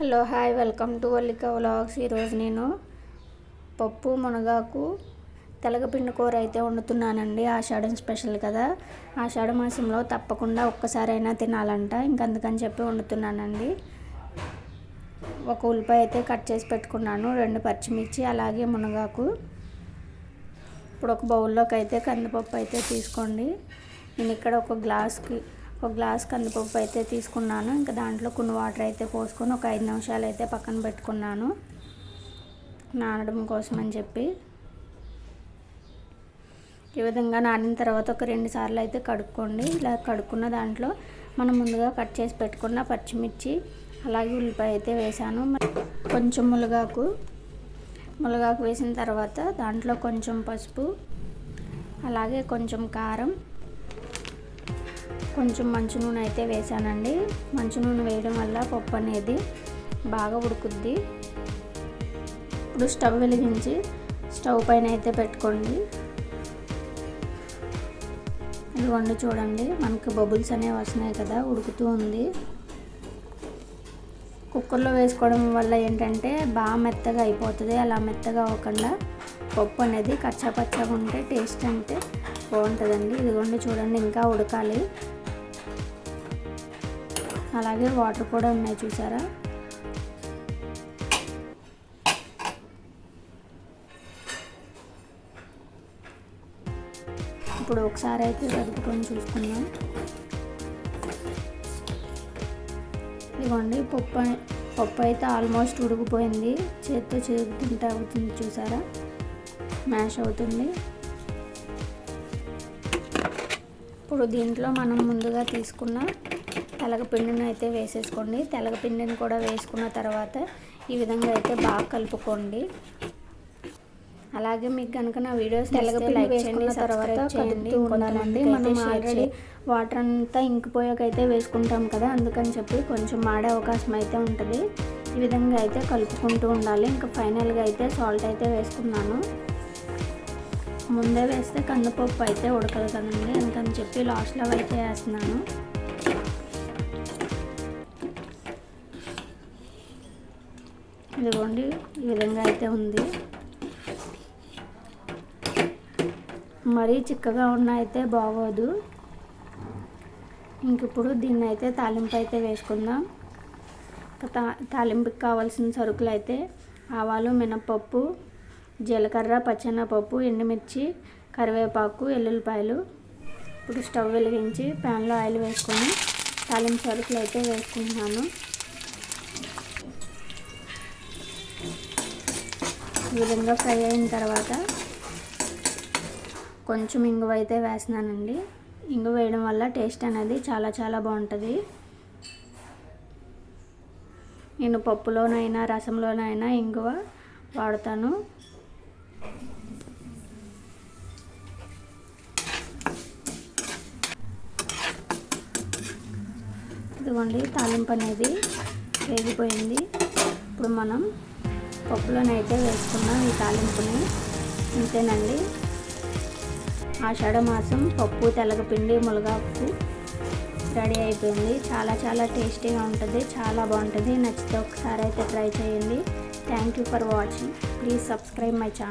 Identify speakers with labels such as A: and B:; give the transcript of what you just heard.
A: Hello hi welcome to Vallika vlogs. ఈరోజు నేను పప్పు మునగాకు తెలగపిండి కూర అయితే వండుతున్నానండి. ఆషాఢం స్పెషల్ కదా. ఆషాఢ మాసంలో తప్పకుండా ఒక్కసారైనా తినాలంట. ఇంకందుకని చెప్పి వండుతున్నానండి. ఒక ఉల్లిపాయ అయితే కట్ చేసి పెట్టుకున్నాను. రెండు పచ్చిమిర్చి అలాగే మునగాకు. ఇప్పుడు ఒక బౌల్లోకి అయితే కందిపప్పు అయితే తీసుకోండి. నేను ఇక్కడ ఒక గ్లాస్కి ఒక గ్లాస్ కందిపప్పు అయితే తీసుకున్నాను. ఇంకా దాంట్లో కొన్ని వాటర్ అయితే పోసుకొని ఒక ఐదు నిమిషాలు అయితే పక్కన పెట్టుకున్నాను. నానడం కోసం అని చెప్పి. ఈ విధంగా నానిన తర్వాత ఒక రెండు సార్లు అయితే కడుక్కోండి. ఇలా కడుక్కున్న దాంట్లో మనం ముందుగా కట్ చేసి పెట్టుకున్న పచ్చిమిర్చి అలాగే ఉల్లిపాయ అయితే వేసాను కొంచెం ములగాకు. ములగాకు వేసిన తర్వాత దాంట్లో కొంచెం పసుపు అలాగే కొంచెం కారం కొంచెం మంచు నూనె అయితే వేసానండి. మంచు నూనె వేయడం వల్ల పప్పు అనేది బాగా ఉడుకుద్ది. ఇప్పుడు స్టవ్ వెలిగించి స్టవ్ పైన అయితే పెట్టుకోండి. ఇదిగోండి చూడండి మనకి బబుల్స్ అనేవి వస్తున్నాయి కదా ఉడుకుతూ ఉంది. కుక్కర్లో వేసుకోవడం వల్ల ఏంటంటే బాగా మెత్తగా అయిపోతుంది. అలా మెత్తగా అవ్వకుండా పప్పు అనేది కచ్చాపచ్చగా ఉంటే టేస్ట్ అంటే బాగుంటుందండి. ఇదిగోండి చూడండి ఇంకా ఉడకాలి. అలాగే వాటర్ కూడా ఉన్నాయి చూసారా? ఇప్పుడు ఒకసారి అయితే కలుపుకొని చూసుకుందాం. ఇదిగోండి పప్పు పప్పు అయితే ఆల్మోస్ట్ ఉడికిపోయింది. చేత్తో చేతుంటే అవుతుంది చూసారా? మ్యాష్ అవుతుంది. ఇప్పుడు దీంట్లో మనం ముందుగా తీసుకున్న తెలగపిండిని అయితే వేసేసుకోండి. తెలగపిండిని కూడా వేసుకున్న తర్వాత ఈ విధంగా అయితే బాగా కలుపుకోండి. అలాగే మీకు కనుక నా వీడియోస్ తెలగపిండి వేసుకున్న తర్వాత చేయండి. ఉండాలండి. మనం ఆల్రెడీ వాటర్ అంతా ఇంకిపోయాకైతే వేసుకుంటాం కదా అందుకని చెప్పి కొంచెం మాడే అవకాశం అయితే ఉంటుంది. ఈ విధంగా అయితే కలుపుకుంటూ ఉండాలి. ఇంకా ఫైనల్గా అయితే సాల్ట్ అయితే వేసుకున్నాను. ముందే వేస్తే కందిపప్పు అయితే ఉడకదు కదండి అందుకని చెప్పి లాస్ట్లో అయితే వేస్తున్నాను. ఇదిగోండి ఈ విధంగా అయితే ఉంది. మరీ చిక్కగా ఉన్న అయితే బాగోదు. ఇంక ఇప్పుడు దీన్ని అయితే తాలింపు అయితే వేసుకుందాం. తా తాలింపుకి కావాల్సిన సరుకులు అయితే ఆవాలు మినపప్పు జీలకర్ర పచ్చెనపప్పు ఎండుమిర్చి కరివేపాకు ఎల్లుల్లిపాయలు. ఇప్పుడు స్టవ్ వెలిగించి ప్యాన్లో ఆయిల్ వేసుకొని తాలింపు సరుకులు అయితే వేసుకుంటున్నాను. ఈ విధంగా ఫ్రై అయిన తర్వాత కొంచెం ఇంగువ అయితే వేస్తున్నానండి. ఇంగు వేయడం వల్ల టేస్ట్ అనేది చాలా చాలా బాగుంటుంది. నేను పప్పులోనైనా రసంలోనైనా ఇంగువ వాడతాను. ఇదిగోండి తాలింపు అనేది వేగిపోయింది. ఇప్పుడు మనం పప్పులోనైతే వేసుకున్నాం ఈ తాలింపుని అంతేనండి ఆషాఢ మాసం పప్పు తెలగపిండి మునగాకు రెడీ అయిపోయింది. చాలా చాలా టేస్టీగా ఉంటుంది చాలా బాగుంటుంది. నచ్చితే ఒకసారి అయితే ట్రై చేయండి. Thank you for watching please subscribe my channel